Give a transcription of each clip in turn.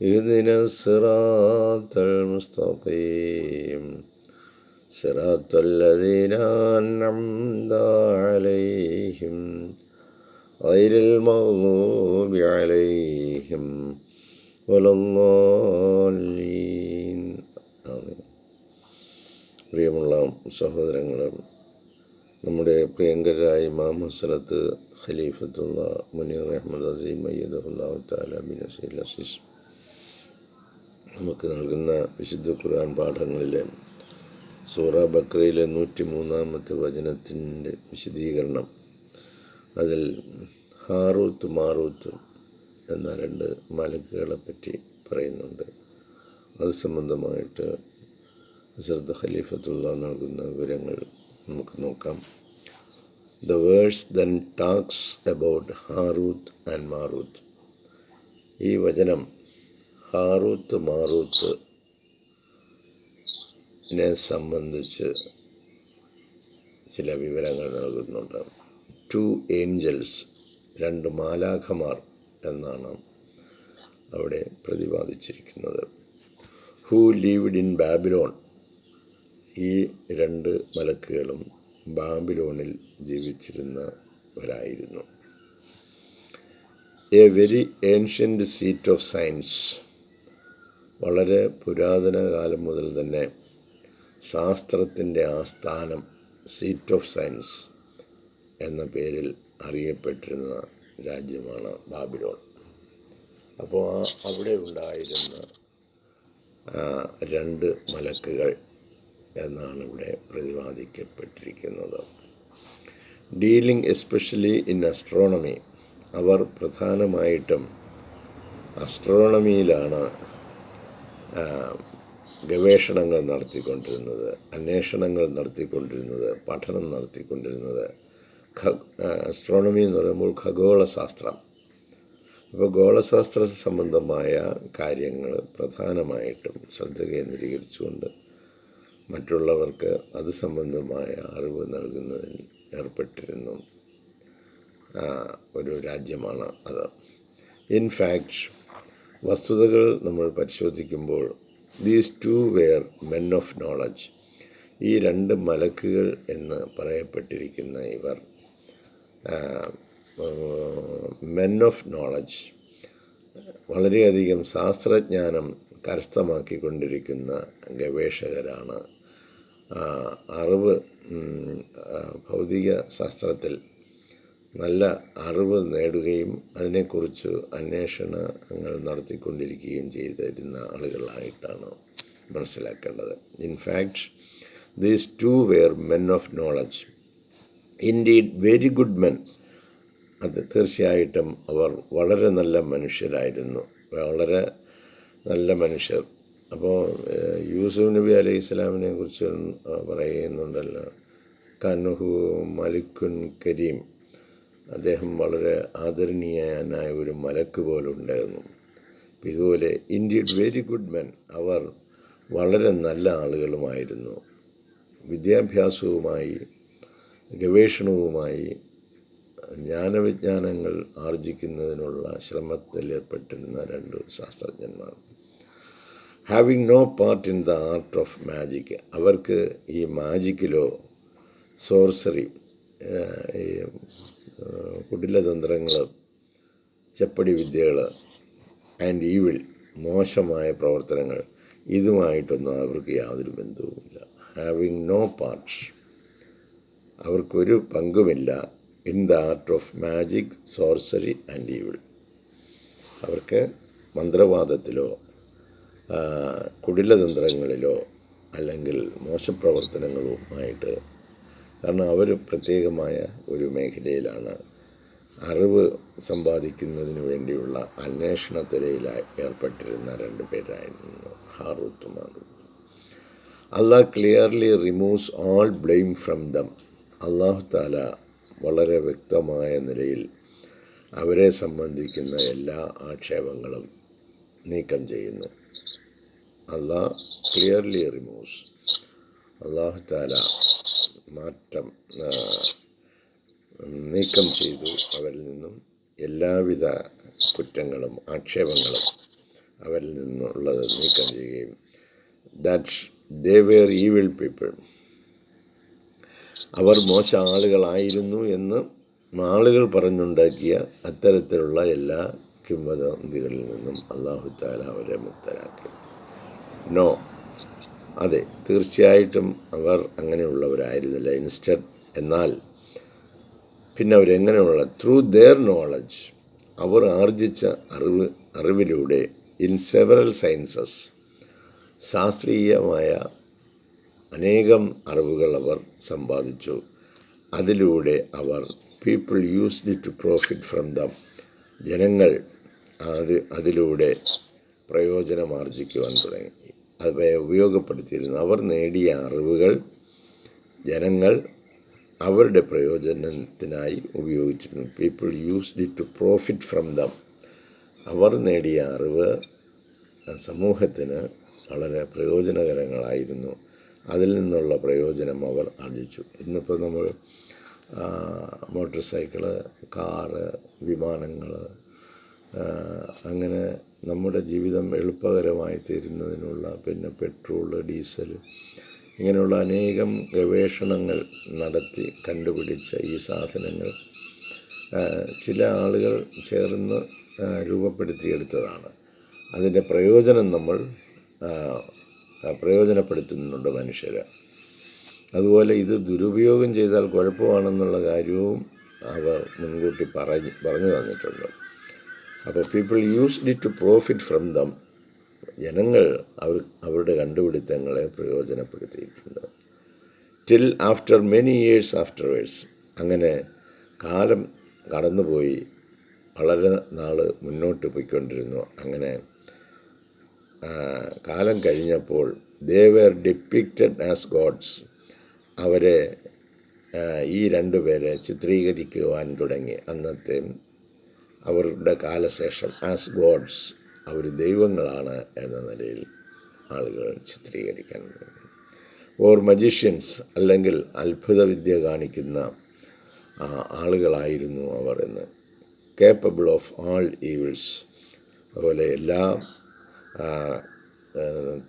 اهدنا الصراط المستقيم صراط الذين أنعمت عليهم غير المغضوب عليهم ولا الضالين ആമീൻ പ്രിയമുള്ള സഹോദരങ്ങളും നമ്മുടെ പ്രിയങ്കരായ ഇമാം ഹസനത്ത് ഖലീഫത്തുള്ള മുനീർ അഹമ്മദ് അസീം അയ്യദുല്ലാഹു താല ബിൻ അസീൽ അസീസ് നമുക്ക് നൽകുന്ന വിശുദ്ധ ഖുർആൻ പാഠങ്ങളിലെ സൂറ ബക്രയിലെ നൂറ്റി മൂന്നാമത്തെ വചനത്തിന്റെ വിശദീകരണം. അതിൽ ഹാറൂത്ത് മാറൂത്ത് എന്ന രണ്ട് മലക്കുകളെ പറ്റി പറയുന്നുണ്ട്. അത് സംബന്ധമായിട്ട് സർദ് ഖലീഫത്തുള്ള നൽകുന്ന വിവരങ്ങൾ നമുക്ക് നോക്കാം. The verse then talks about Harut and Marut ഈ വചനം ഹാറൂത്ത് മാറൂത്ത് സംബന്ധിച്ച് ചില വിവരങ്ങൾ നൽകുന്നുണ്ട്. ടു ഏഞ്ചൽസ് രണ്ട് മാലാഖമാർ എന്നാണ് അവിടെ പ്രതിപാദിച്ചിരിക്കുന്നത്. ഹൂ ലീവ്ഡ് ഇൻ ബാബിലോൺ ഈ രണ്ട് മലക്കുകളും ബാബിലോണിൽ ജീവിച്ചിരുന്നവരായിരുന്നു. A very ancient seat of science വളരെ പുരാതന കാലം മുതൽ തന്നെ ശാസ്ത്രത്തിന്റെ ആസ്ഥാനം സീറ്റ് ഓഫ് സയൻസ് എന്ന പേരിൽ അറിയപ്പെട്ടിരുന്ന രാജ്യമാണ് ബാബിലോൺ. അപ്പോൾ ആ അവിടെ ഉണ്ടായിരുന്ന രണ്ട് മലക്കുകൾ എന്നാണ് ഇവിടെ പ്രതിപാദിക്കപ്പെട്ടിരിക്കുന്നത്. ഡീലിംഗ് എസ്പെഷ്യലി ഇൻ അസ്ട്രോണമി അവർ പ്രധാനമായിട്ടും അസ്ട്രോണമിയിലാണ് ഗവേഷണങ്ങൾ നടത്തിക്കൊണ്ടിരുന്നത് അന്വേഷണങ്ങൾ നടത്തിക്കൊണ്ടിരുന്നത് പഠനം നടത്തിക്കൊണ്ടിരുന്നത് അസ്ട്രോണമി എന്ന് പറയുമ്പോൾ ഖഗോളശാസ്ത്രം. അപ്പോൾ ഗോളശാസ്ത്ര സംബന്ധമായ കാര്യങ്ങൾ പ്രധാനമായിട്ടും ശ്രദ്ധ കേന്ദ്രീകരിച്ചുകൊണ്ട് മറ്റുള്ളവർക്ക് അത് സംബന്ധമായ അറിവ് നൽകുന്നതിൽ ഏർപ്പെട്ടിരുന്നു. ഒരു രാജ്യമാണ് അത്. ഇൻഫാക്റ്റ് വസ്തുതകൾ നമ്മൾ പരിശോധിക്കുമ്പോൾ these two were men of knowledge ഈ രണ്ട് മലക്കുകൾ എന്ന് പറയപ്പെട്ടിരിക്കുന്ന ഇവർ മെൻ ഓഫ് നോളജ് വളരെയധികം ശാസ്ത്രജ്ഞാനം കരസ്ഥമാക്കിക്കൊണ്ടിരിക്കുന്ന ഗവേഷകരാണ്. അറിവ് ഭൗതിക ശാസ്ത്രത്തിൽ നല്ല അറിവ് നേടുകയും അതിനെക്കുറിച്ച് അന്വേഷണങ്ങൾ നടത്തിക്കൊണ്ടിരിക്കുകയും ചെയ്തിരുന്ന ആളുകളായിട്ടാണ് മനസ്സിലാക്കേണ്ടത്. In fact these two were men of knowledge indeed very good men അത് തീർച്ചയായിട്ടും അവർ വളരെ നല്ല മനുഷ്യരായിരുന്നു. വളരെ നല്ല മനുഷ്യർ. അപ്പോൾ യൂസുഫ് നബി അലൈഹി ഇസ്ലാമിനെ കുറിച്ച് പറയുന്നുണ്ടല്ലോ. കനുഹു മലിക്കുൻ കരീം. അദ്ദേഹം വളരെ ആദരണീയനായ ഒരു മലക്ക് പോലെ ഉണ്ടായിരുന്നു ഇതുപോലെ ഇൻഡീഡ് വെരി ഗുഡ് മെൻ അവർ വളരെ നല്ല ആളുകളുമായിരുന്നു. വിദ്യാഭ്യാസവുമായി ഗവേഷണവുമായി ജ്ഞാനവിജ്ഞാനങ്ങൾ ആർജിക്കുന്നതിനുള്ള ശ്രമത്തിൽ ഏർപ്പെട്ടിരുന്ന രണ്ട് ശാസ്ത്രജ്ഞന്മാർ. Having no part in the art of magic അവർക്ക് ഈ മാജിക്കിലോ സോർസറി ഈ കുടിലതന്ത്രങ്ങൾ ചെപ്പടി വിദ്യകൾ ആൻഡ് ഈവിൽ മോശമായ പ്രവർത്തനങ്ങൾ ഇതുമായിട്ടൊന്നും അവർക്ക് യാതൊരു ബന്ധവുമില്ല. ഹാവിങ് നോ പാർട്സ് അവർക്കൊരു പങ്കുമില്ല in the art of magic sorcery and evil അവർക്ക് മന്ത്രവാദത്തിലോ കുടിലതന്ത്രങ്ങളിലോ അല്ലെങ്കിൽ മോശപ്രവർത്തനങ്ങളുമായിട്ട് കാരണം അവർ പ്രത്യേകമായ ഒരു മേഖലയിലാണ് അറിവ് സമ്പാദിക്കുന്നതിന് വേണ്ടിയുള്ള അന്വേഷണ തിരയിലായി ഏർപ്പെട്ടിരുന്ന രണ്ട് പേരായിരുന്നു Harut Allah clearly removes all blame from them അള്ളാഹു താല വളരെ വ്യക്തമായ നിലയിൽ അവരെ സംബന്ധിക്കുന്ന എല്ലാ ആക്ഷേപങ്ങളും നീക്കം ചെയ്യുന്നു. അള്ളാഹ് ക്ലിയർലി റിമൂവ്സ് അള്ളാഹു താല മാറ്റം നീക്കം ചെയ്തു. അവരിൽ നിന്നും എല്ലാവിധ കുറ്റങ്ങളും ആക്ഷേപങ്ങളും അവരിൽ നിന്നുള്ളത് നീക്കം ചെയ്യുകയും. That they were evil people അവർ മോശ ആളുകളായിരുന്നു എന്ന് ആളുകൾ പറഞ്ഞുണ്ടാക്കിയ അത്തരത്തിലുള്ള എല്ലാ കിംവദന്തികളിൽ നിന്നും അള്ളാഹു താല അവരെ മുക്തരാക്കി. നോ അതെ തീർച്ചയായിട്ടും അവർ അങ്ങനെയുള്ളവരായിരുന്നില്ല. ഇൻസ്റ്റഡ് എന്നാൽ പിന്നെ അവരെങ്ങനെയുള്ള? ത്രൂ ദെയർ നോളജ് അവർ ആർജിച്ച അറിവ് അറിവിലൂടെ ഇൻ സെവറൽ സയൻസസ് ശാസ്ത്രീയമായ അനേകം അറിവുകൾ അവർ സമ്പാദിച്ചു. അതിലൂടെ അവർ people used to profit from them ജനങ്ങൾ അത് അതിലൂടെ പ്രയോജനം ആർജിക്കുവാൻ തുടങ്ങി. അവയെ ഉപയോഗപ്പെടുത്തിയിരുന്നു. അവർ നേടിയ അറിവുകൾ ജനങ്ങൾ അവരുടെ പ്രയോജനത്തിനായി ഉപയോഗിച്ചിരുന്നു. People used to profit from them അവർ നേടിയ അറിവ് സമൂഹത്തിന് വളരെ പ്രയോജനകരങ്ങളായിരുന്നു. അതിൽ നിന്നുള്ള പ്രയോജനം അവർ ആർജിച്ചു. ഇന്നിപ്പോൾ നമ്മൾ മോട്ടോർ സൈക്കിൾ കാറ് വിമാനങ്ങൾ അങ്ങനെ നമ്മുടെ ജീവിതം എളുപ്പകരമായി തീരുന്നതിനുള്ള പിന്നെ പെട്രോൾ ഡീസൽ ഇങ്ങനെയുള്ള അനേകം ഗവേഷണങ്ങൾ നടത്തി കണ്ടുപിടിച്ച ഈ സാധനങ്ങൾ ചില ആളുകൾ ചേർന്ന് രൂപപ്പെടുത്തിയെടുത്തതാണ്. അതിന്റെ പ്രയോജനം നമ്മൾ പ്രയോജനപ്പെടുത്തുന്നുണ്ട് മനുഷ്യർ അതുപോലെ ഇത് ദുരുപയോഗം ചെയ്താൽ കുഴപ്പമാണെന്നുള്ള കാര്യവും അവർ മുൻകൂട്ടി പറഞ്ഞ് പറഞ്ഞു തന്നിട്ടുണ്ട്. അപ്പോൾ people used it to profit from them ജനങ്ങൾ അവർ അവരുടെ കണ്ടുപിടുത്തങ്ങളെ പ്രയോജനപ്പെടുത്തിയിട്ടുണ്ട്. Till after many years afterwards അങ്ങനെ കാലം കടന്നുപോയി വളരെ നാൾ മുന്നോട്ട് പോയിക്കൊണ്ടിരുന്നു. അങ്ങനെ കാലം കഴിഞ്ഞപ്പോൾ they were depicted as gods അവരെ ഈ രണ്ടു പേരെ ചിത്രീകരിക്കുവാൻ തുടങ്ങി. അന്നത്തെ അവരുടെ കാലശേഷം ആസ് ഗോഡ്സ് അവർ ദൈവങ്ങളാണ് എന്ന നിലയിൽ ആളുകൾ ചിത്രീകരിക്കാൻ ഓർ മജീഷ്യൻസ് അല്ലെങ്കിൽ അത്ഭുത വിദ്യ കാണിക്കുന്ന ആളുകളായിരുന്നു അവർ എന്ന്. കേപ്പബിൾ ഓഫ് ആൾ ഈവിൾസ് അതുപോലെ എല്ലാ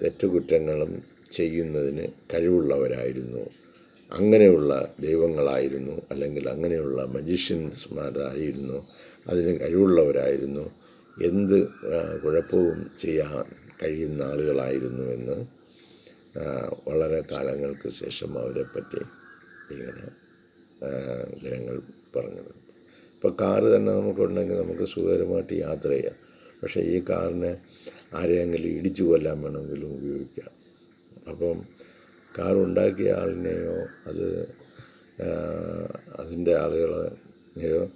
തെറ്റുകുറ്റങ്ങളും ചെയ്യുന്നതിന് കഴിവുള്ളവരായിരുന്നു. അങ്ങനെയുള്ള ദൈവങ്ങളായിരുന്നു അല്ലെങ്കിൽ അങ്ങനെയുള്ള മജീഷ്യൻസ്മാരായിരുന്നു അതിന് കഴിവുള്ളവരായിരുന്നു. എന്ത് കുഴപ്പവും ചെയ്യാൻ കഴിയുന്ന ആളുകളായിരുന്നുവെന്ന് വളരെ കാലങ്ങൾക്ക് ശേഷം അവരെപ്പറ്റി ഇങ്ങനെ ജനങ്ങൾ പറഞ്ഞത്. ഇപ്പോൾ കാറ് തന്നെ നമുക്കുണ്ടെങ്കിൽ നമുക്ക് സുഖകരമായിട്ട് യാത്ര ചെയ്യാം. പക്ഷേ ഈ കാറിനെ ആരെയെങ്കിലും ഇടിച്ചു കൊല്ലാൻ വേണമെങ്കിലും ഉപയോഗിക്കാം. അപ്പം കാർ ഉണ്ടാക്കിയ ആളിനെയോ അത് അതിന്റെ ആളുകളെയോ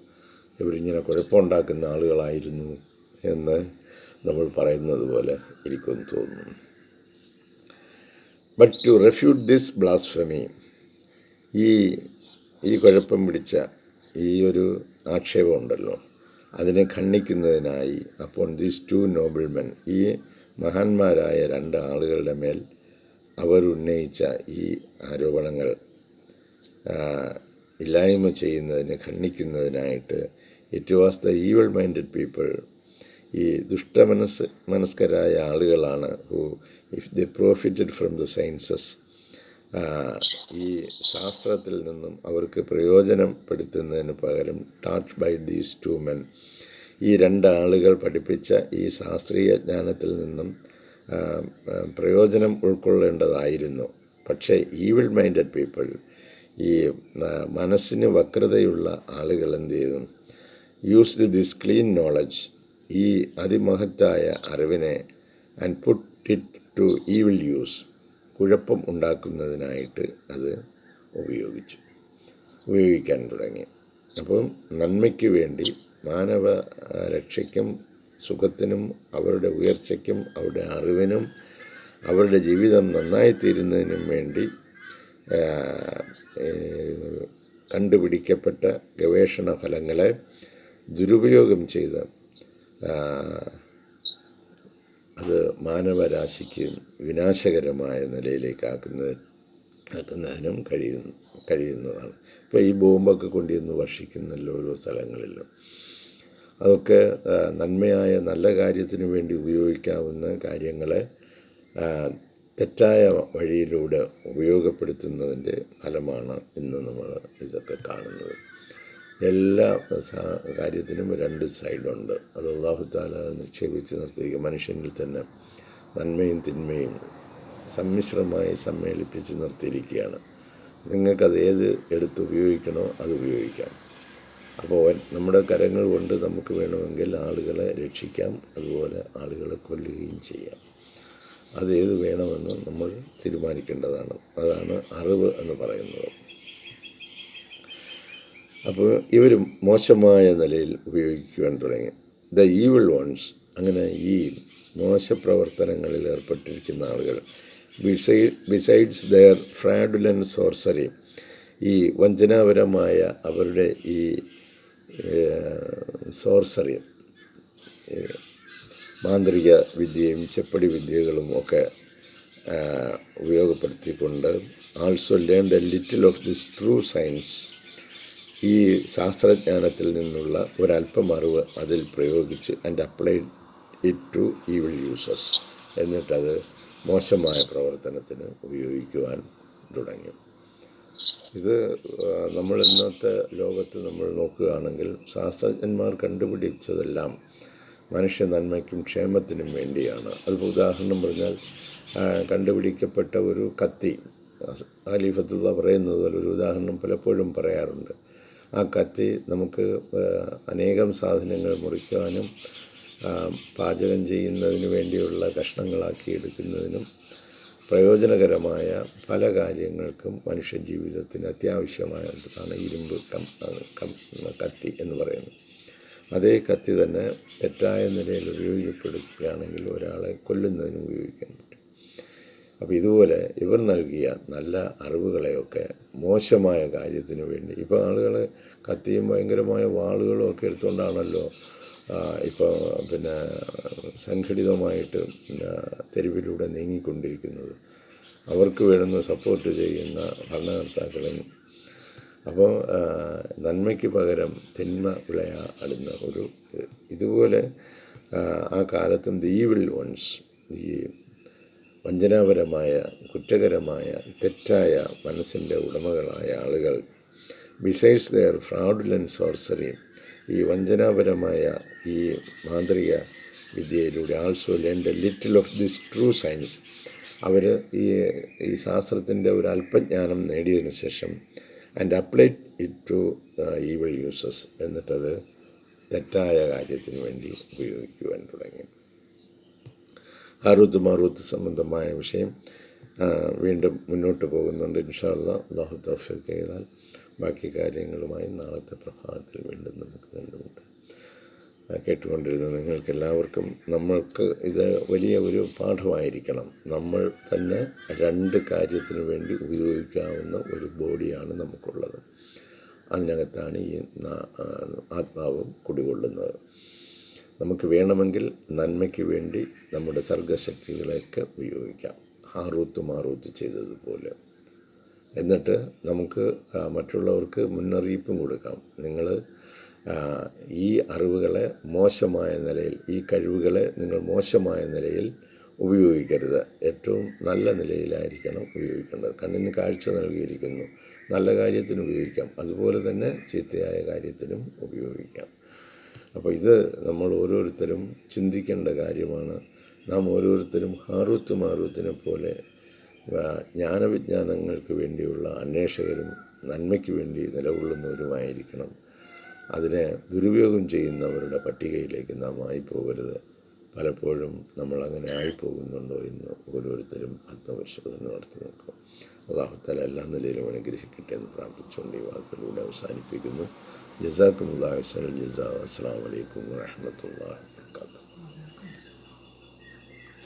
ഇവരിങ്ങനെ കുഴപ്പമുണ്ടാക്കുന്ന ആളുകളായിരുന്നു. എന്ന് നമ്മൾ പറയുന്നത് പോലെ ഇരിക്കുമെന്ന് തോന്നുന്നു. But to refute this blasphemy ഈ ഈ കുഴപ്പം പിടിച്ച ഈ ഒരു ആക്ഷേപം ഉണ്ടല്ലോ. അതിനെ ഖണ്ഡിക്കുന്നതിനായി അപ്പോൾ ദീസ് ടു നോബിൾമെൻ ഈ മഹാന്മാരായ രണ്ട് ആളുകളുടെ മേൽ അവർ ഉന്നയിച്ച ഈ ആരോപണങ്ങൾ ഇല്ലായ്മ ചെയ്യുന്നതിന് ഖണ്ഡിക്കുന്നതിനായിട്ട് it was the evil minded people ഈ ദുഷ്ടമനസ് മനസ്കരായ ആളുകളാണ് who if they profited from the sciences ഈ ശാസ്ത്രത്തിൽ നിന്നും അവർക്ക് പ്രയോജനപ്പെടുത്തുന്നതിന് പകരം taught by these two men ഈ രണ്ടാളുകൾ പഠിപ്പിച്ച ഈ ശാസ്ത്രീയ ജ്ഞാനത്തിൽ നിന്നും പ്രയോജനം ഉൾക്കൊള്ളേണ്ടതായിരുന്നു. പക്ഷേ ഈവിൾ മൈൻഡഡ് പീപ്പിൾ ഈ മനസ്സിന് വക്രതയുള്ള ആളുകൾ എന്ത് ചെയ്തു? യൂസ്ഡ് ദിസ് ക്ലീൻ നോളജ് ഈ അതിമഹത്തായ അറിവിനെ and put it to evil use കുഴപ്പം ഉണ്ടാക്കുന്നതിനായിട്ട് അത് ഉപയോഗിച്ചു ഉപയോഗിക്കാൻ തുടങ്ങി. അപ്പം നന്മയ്ക്ക് വേണ്ടി മാനവ രക്ഷയ്ക്കും സുഖത്തിനും അവരുടെ ഉയർച്ചയ്ക്കും അവരുടെ അറിവിനും അവരുടെ ജീവിതം നന്നായി നന്നായിത്തീരുന്നതിനും വേണ്ടി കണ്ടുപിടിക്കപ്പെട്ട ഗവേഷണ ഫലങ്ങളെ ദുരുപയോഗം ചെയ്ത് അത് മാനവരാശിക്ക് വിനാശകരമായ നിലയിലേക്ക് ആക്കുന്നത് ആക്കുന്നതിനും കഴിയുന്നു കഴിയുന്നതാണ്. ഇപ്പോൾ ഈ ബോംബൊക്കെ കൊണ്ടുവന്ന് വർഷിക്കുന്നല്ലോ ഓരോ സ്ഥലങ്ങളിലും. അതൊക്കെ നന്മയായ നല്ല കാര്യത്തിന് വേണ്ടി ഉപയോഗിക്കാവുന്ന കാര്യങ്ങളെ തെറ്റായ വഴിയിലൂടെ ഉപയോഗപ്പെടുത്തുന്നതിന്റെ ഫലമാണ് ഇന്ന് നമ്മൾ ഇതൊക്കെ കാണുന്നത്. എല്ലാ കാര്യത്തിനും രണ്ട് സൈഡുണ്ട്. അത് അള്ളാഹുത്താല നിക്ഷേപിച്ച് നിർത്തിയിരിക്കുക. മനുഷ്യനിൽ തന്നെ നന്മയും തിന്മയും സമ്മിശ്രമായി സമ്മേളിപ്പിച്ച് നിർത്തിയിരിക്കുകയാണ്. നിങ്ങൾക്കത് ഏത് എടുത്ത് ഉപയോഗിക്കണോ അത് ഉപയോഗിക്കാം. അപ്പോൾ നമ്മുടെ കരങ്ങൾ കൊണ്ട് നമുക്ക് വേണമെങ്കിൽ ആളുകളെ രക്ഷിക്കാം. അതുപോലെ ആളുകളെ കൊല്ലുകയും ചെയ്യാം. അതേത് വേണമെന്ന് നമ്മൾ തീരുമാനിക്കേണ്ടതാണ്. അതാണ് അറിവ് എന്ന് പറയുന്നത്. അപ്പോൾ ഇവർ മോശമായ നിലയിൽ ഉപയോഗിക്കുവാൻ തുടങ്ങി. ദ ഈവിൾ വൺസ് അങ്ങനെ ഈ മോശപ്രവർത്തനങ്ങളിൽ ഏർപ്പെട്ടിരിക്കുന്ന ആളുകൾ besides besides their fraudulent sorcery ഈ വഞ്ചനാപരമായ അവരുടെ ഈ സോർസറി മാന്ത്രിക വിദ്യയും ചെപ്പടി വിദ്യകളും ഒക്കെ ഉപയോഗപ്പെടുത്തിക്കൊണ്ട് also learn a little of this true science ഈ ശാസ്ത്രജ്ഞാനത്തിൽ നിന്നുള്ള ഒരല്പം അറിവ് അതിൽ പ്രയോഗിച്ച് and applied it to evil uses എന്നിട്ടത് മോശമായ പ്രവർത്തനത്തിന് ഉപയോഗിക്കുവാൻ തുടങ്ങി. ഇത് നമ്മൾ ഇന്നത്തെ ലോകത്ത് നമ്മൾ നോക്കുകയാണെങ്കിൽ ശാസ്ത്രജ്ഞന്മാർ കണ്ടുപിടിച്ചതെല്ലാം മനുഷ്യ നന്മയ്ക്കും ക്ഷേമത്തിനും വേണ്ടിയാണ്. അതിപ്പോൾ ഉദാഹരണം പറഞ്ഞാൽ കണ്ടുപിടിക്കപ്പെട്ട ഒരു കത്തി അലീഫത്തുള്ള പറയുന്നത് പോലെ ഒരു ഉദാഹരണം പലപ്പോഴും പറയാറുണ്ട്. ആ കത്തി നമുക്ക് അനേകം സാധനങ്ങൾ മുറിക്കുവാനും പാചകം ചെയ്യുന്നതിന് വേണ്ടിയുള്ള കഷ്ണങ്ങളാക്കി എടുക്കുന്നതിനും പ്രയോജനകരമായ പല കാര്യങ്ങൾക്കും മനുഷ്യ ജീവിതത്തിന് അത്യാവശ്യമായതാണ് ഇരുമ്പ് കത്തി എന്ന് പറയുന്നത്. അതേ കത്തി തന്നെ തെറ്റായ നിലയിൽ ഉപയോഗപ്പെടുത്തുകയാണെങ്കിൽ ഒരാളെ കൊല്ലുന്നതിന് ഉപയോഗിക്കാൻ പറ്റും അപ്പോൾ ഇതുപോലെ ഇവർ നൽകിയ നല്ല അറിവുകളെയൊക്കെ മോശമായ കാര്യത്തിന് വേണ്ടി. ഇപ്പോൾ ആളുകൾ കത്തിയും ഭയങ്കരമായ വാളുകളും ഒക്കെ എടുത്തുകൊണ്ടാണല്ലോ ഇപ്പോൾ പിന്നെ സംഘടിതമായിട്ട് തെരുവിലൂടെ നീങ്ങിക്കൊണ്ടിരിക്കുന്നത്. അവർക്ക് വേണ്ടുന്ന സപ്പോർട്ട് ചെയ്യുന്ന ഭരണകർത്താക്കളും അപ്പോൾ നന്മയ്ക്ക് പകരം തിന്മ വിളയാടുന്ന ഒരു ഇതുപോലെ ആ, കാലത്തും ദ വൺസ് ഈ വഞ്ചനാപരമായ കുറ്റകരമായ തെറ്റായ മനസ്സിന്റെ ഉടമകളായ ആളുകൾ. ബിസൈഡ്സ് ദെയർ ഫ്രോഡുലൻ സോർസറി ഈ വഞ്ചനാപരമായ ഈ മാന്ത്രിക വിദ്യയിലൂടെ also learn a little of this true science അവർ ഈ ഈ ശാസ്ത്രത്തിന്റെ ഒരു അല്പജ്ഞാനം നേടിയതിന് ശേഷം and applied it to evil uses എന്നിട്ടത് തെറ്റായ കാര്യത്തിന് വേണ്ടി ഉപയോഗിക്കുവാൻ തുടങ്ങി. ഹാറൂത്ത് മറുത്ത് സംബന്ധമായ വിഷയം വീണ്ടും മുന്നോട്ട് പോകുന്നുണ്ട്. ഇൻഷാല്ല അള്ളാഹു തൗഫീഖ് ചെയ്താൽ ബാക്കി കാര്യങ്ങളുമായി നാളത്തെ പ്രഭാതത്തിൽ വീണ്ടും നമുക്ക് കണ്ടുമുട്ടാം. കേട്ടുകൊണ്ടിരുന്ന നിങ്ങൾക്ക് എല്ലാവർക്കും നമ്മൾക്ക് ഇത് വലിയ ഒരു പാഠമായിരിക്കണം. നമ്മൾ തന്നെ രണ്ട് കാര്യത്തിന് വേണ്ടി ഉപയോഗിക്കാവുന്ന ഒരു ബോഡിയാണ് നമുക്കുള്ളത്. അതിനകത്താണ് ഈ ആത്മാവും കുടികൊള്ളുന്നത്. നമുക്ക് വേണമെങ്കിൽ നന്മയ്ക്ക് വേണ്ടി നമ്മുടെ സർഗശക്തികളെയൊക്കെ ഉപയോഗിക്കാം. ഹാറൂത്ത് മാറൂത്ത് ചെയ്തതുപോലെ. എന്നിട്ട് നമുക്ക് മറ്റുള്ളവർക്ക് മുന്നറിയിപ്പും കൊടുക്കാം. നിങ്ങൾ ഈ അറിവുകളെ മോശമായ നിലയിൽ ഈ കഴിവുകളെ നിങ്ങൾ മോശമായ നിലയിൽ ഉപയോഗിക്കരുത്. ഏറ്റവും നല്ല നിലയിലായിരിക്കണം ഉപയോഗിക്കേണ്ടത്. കണ്ണിന് കാഴ്ച നൽകിയിരിക്കുന്നു. നല്ല കാര്യത്തിന് ഉപയോഗിക്കാം. അതുപോലെ തന്നെ ചീത്തയായ കാര്യത്തിനും ഉപയോഗിക്കാം. അപ്പോൾ ഇത് നമ്മൾ ഓരോരുത്തരും ചിന്തിക്കേണ്ട കാര്യമാണ്. നാം ഓരോരുത്തരും ഹാറൂത്ത് മാറൂത്തിനെ പോലെ ജ്ഞാനവിജ്ഞാനങ്ങൾക്ക് വേണ്ടിയുള്ള അന്വേഷകരും നന്മയ്ക്ക് വേണ്ടി നിലകൊള്ളുന്നവരുമായിരിക്കണം. അതിനെ ദുരുപയോഗം ചെയ്യുന്നവരുടെ പട്ടികയിലേക്ക് നാം ആയിപ്പോകരുത്. പലപ്പോഴും നമ്മൾ അങ്ങനെ ആയിപ്പോകുന്നുണ്ടോ എന്ന് ഓരോരുത്തരും ആത്മപരിശോധന നടത്തി നോക്കും. അള്ളാഹുത്താല എല്ലാ നിലയിലും അനുഗ്രഹിക്കട്ടെ എന്ന് പ്രാർത്ഥിച്ചുകൊണ്ട് ഈ വാക്കുകളിലൂടെ അവസാനിപ്പിക്കുന്നു. جزاكم الله خير الجزاء والسلام عليكم ورحمة الله.